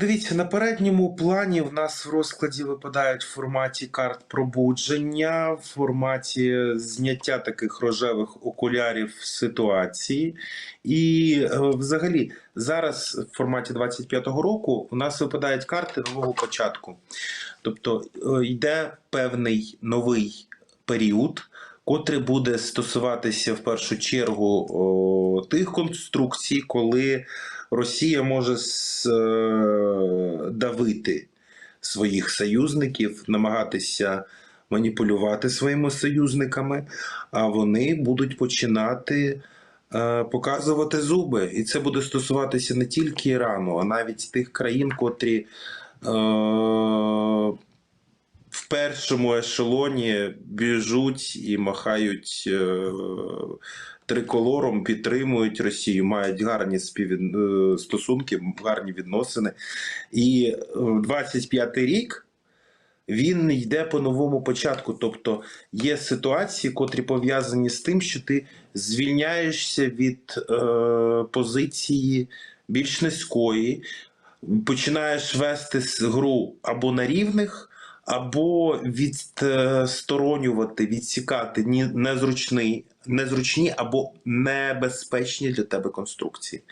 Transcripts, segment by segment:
Дивіться, на передньому плані в нас в розкладі випадають в форматі карт пробудження, в форматі зняття таких рожевих окулярів ситуації. І е, взагалі зараз в форматі 25-го року у нас випадають карти нового початку. Тобто е, йде певний новий період, котрий буде стосуватися в першу чергу о, тих конструкцій, коли Росія може е, давити своїх союзників, намагатися маніпулювати своїми союзниками, а вони будуть починати е, показувати зуби. І це буде стосуватися не тільки Ірану, а навіть тих країн, котрі е, в першому ешелоні біжуть і махають е, триколором, підтримують Росію, мають гарні співвід... е, стосунки, гарні відносини. І е, 25-й рік він йде по новому початку. Тобто є ситуації, котрі пов'язані з тим, що ти звільняєшся від е, позиції більш низької, починаєш вести гру або на рівних, або відсторонювати, відсікати незручний, незручні або небезпечні для тебе конструкції.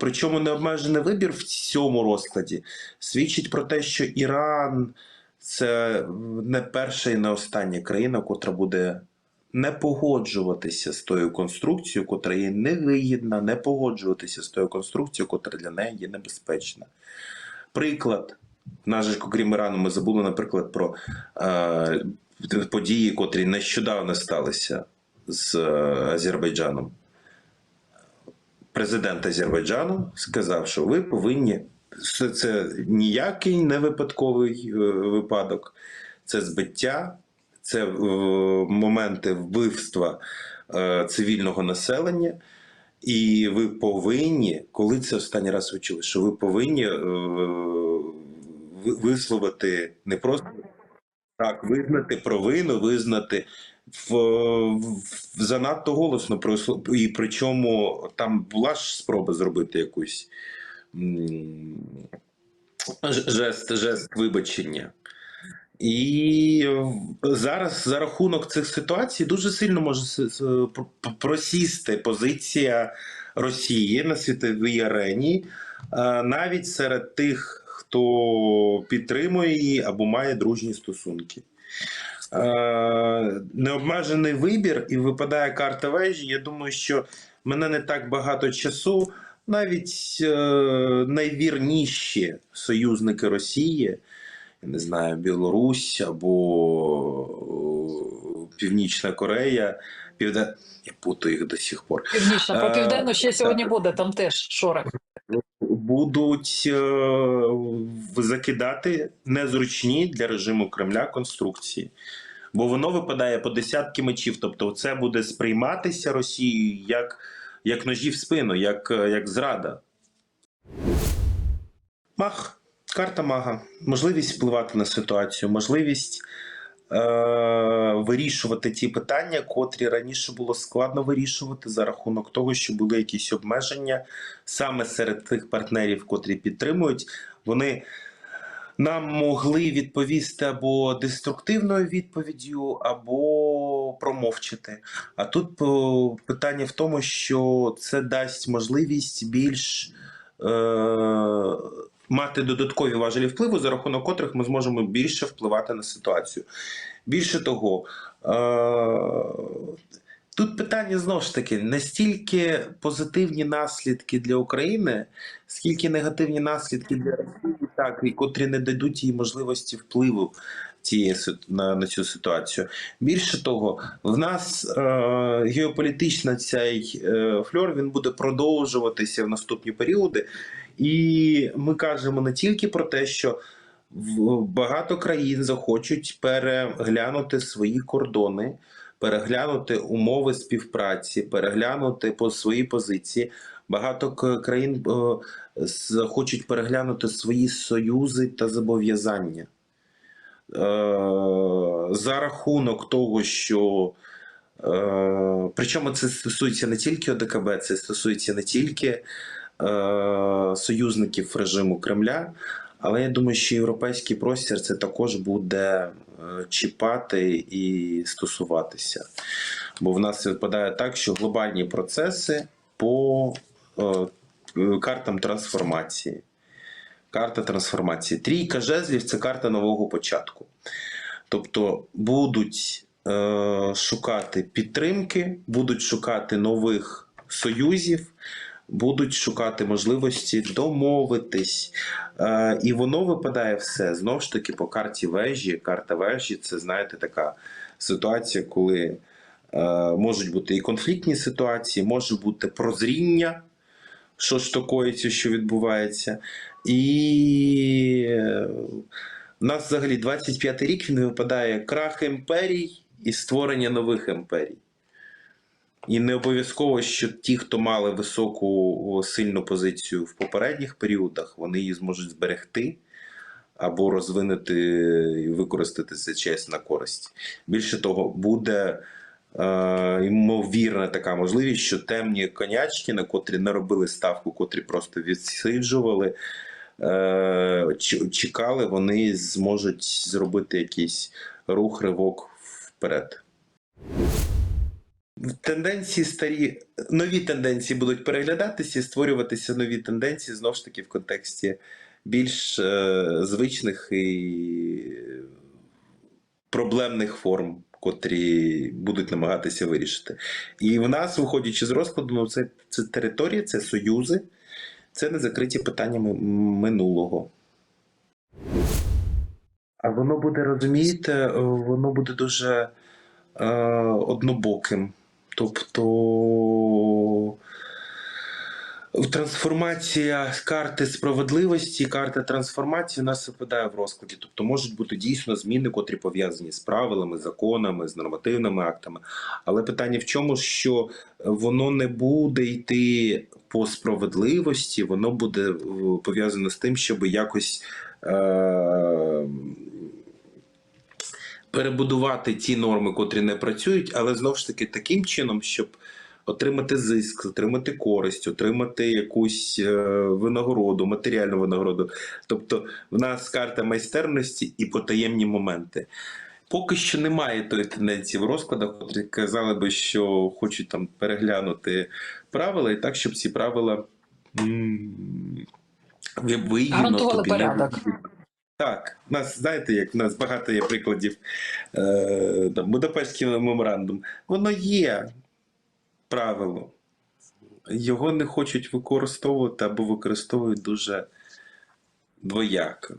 Причому необмежений вибір в цьому розкладі свідчить про те, що Іран це не перша і не остання країна, котра буде не погоджуватися з тою конструкцією, котра їй невигідна, не погоджуватися з тою конструкцією, котра для неї є небезпечна. Приклад. Наш же, окрім Ірану, ми забули, наприклад, про е, події, котрі нещодавно сталися з е, Азербайджаном. Президент Азербайджану сказав, що ви повинні. Це, це ніякий не випадковий е, випадок, це збиття, це е, моменти вбивства е, цивільного населення. І ви повинні, коли це останній раз ви чули, що ви повинні е, висловити не просто так, визнати провину, визнати в, в занадто голосно і причому там була ж спроба зробити якусь жест, жест вибачення. І зараз за рахунок цих ситуацій дуже сильно може просісти позиція Росії на світовій арені, е, навіть серед тих, хто підтримує її або має дружні стосунки. Е, Необмежений вибір і випадає карта вежі. Я думаю, що мене не так багато часу. Навіть е, найвірніші союзники Росії, я не знаю, Білорусь або е, Північна Корея, Півде... я путаю їх до сих пор. Північно, про Е, південну ще сьогодні буде, там теж шорох. Будуть е, закидати незручні для режиму Кремля конструкції. Бо воно випадає по десятки мечів. Тобто, це буде сприйматися Росією як, як ножі в спину, як, е, як зрада. Маг. Карта мага. Можливість впливати на ситуацію, можливість вирішувати ті питання, котрі раніше було складно вирішувати за рахунок того, що були якісь обмеження саме серед тих партнерів, котрі підтримують, вони нам могли відповісти або деструктивною відповіддю, або промовчати. А тут питання в тому, що це дасть можливість більш е, мати додаткові важелі впливу, за рахунок котрих ми зможемо більше впливати на ситуацію. Більше того, е, Тут питання знову ж таки настільки позитивні наслідки для України, скільки негативні наслідки для Росії, так і котрі не дадуть їй можливості впливу цієї на, на цю ситуацію. Більше того, в нас е, геополітична цей е, фльор він буде продовжуватися в наступні періоди, і ми кажемо не тільки про те, що багато країн захочуть переглянути свої кордони переглянути умови співпраці, переглянути по свої позиції. Багато країн е, з- хочуть переглянути свої союзи та зобов'язання. Е, за рахунок того, що е, причому це стосується не тільки ОДКБ, це стосується не тільки союзників режиму Кремля. Але я думаю, що європейський простір це також буде е, чіпати і стосуватися. Бо в нас випадає так, що глобальні процеси по е, е, картам трансформації. Карта трансформації. Трійка жезлів це карта нового початку. Тобто будуть е, шукати підтримки, будуть шукати нових союзів, будуть шукати можливості домовитись. Е, і воно випадає все знову ж таки по карті вежі. Карта вежі це, знаєте, така ситуація, коли е, можуть бути і конфліктні ситуації, може бути прозріння, що ж такоїться, що відбувається. І е, у нас взагалі 25 й рік він випадає крах імперій і створення нових імперій. І не обов'язково, що ті, хто мали високу сильну позицію в попередніх періодах, вони її зможуть зберегти або розвинути і використати це честь на користь. Більше того, буде е, ймовірна така можливість, що темні конячки, на котрі не робили ставку, котрі просто відсиджували, е, чекали, вони зможуть зробити якийсь рух, ривок вперед. Тенденції старі, нові тенденції будуть переглядатися і створюватися нові тенденції знову ж таки в контексті більш е, звичних і проблемних форм, котрі будуть намагатися вирішити. І в нас, виходячи з розкладу, ну, це, це територія, це союзи, це не закриті питання ми- минулого. А воно буде, розумієте, воно буде дуже е, однобоким. Тобто трансформація карти справедливості, карта трансформації нас випадає в розкладі. Тобто можуть бути дійсно зміни, котрі пов'язані з правилами, законами, з нормативними актами. Але питання в чому, що воно не буде йти по справедливості, воно буде е, пов'язано з тим, щоб якось. Е- перебудувати ті норми, котрі не працюють, але знову ж таки таким чином, щоб отримати зиск, отримати користь, отримати якусь е, винагороду, матеріальну винагороду. Тобто в нас карта майстерності і потаємні моменти. Поки що немає тої тенденції в розкладах, котрі казали би, що хочуть там переглянути правила, і так, щоб ці правила вигідно Гарантували порядок. Так, нас, знаєте, як у нас багато є прикладів е, Будапештський меморандум. Воно є правило. Його не хочуть використовувати або використовують дуже двояко.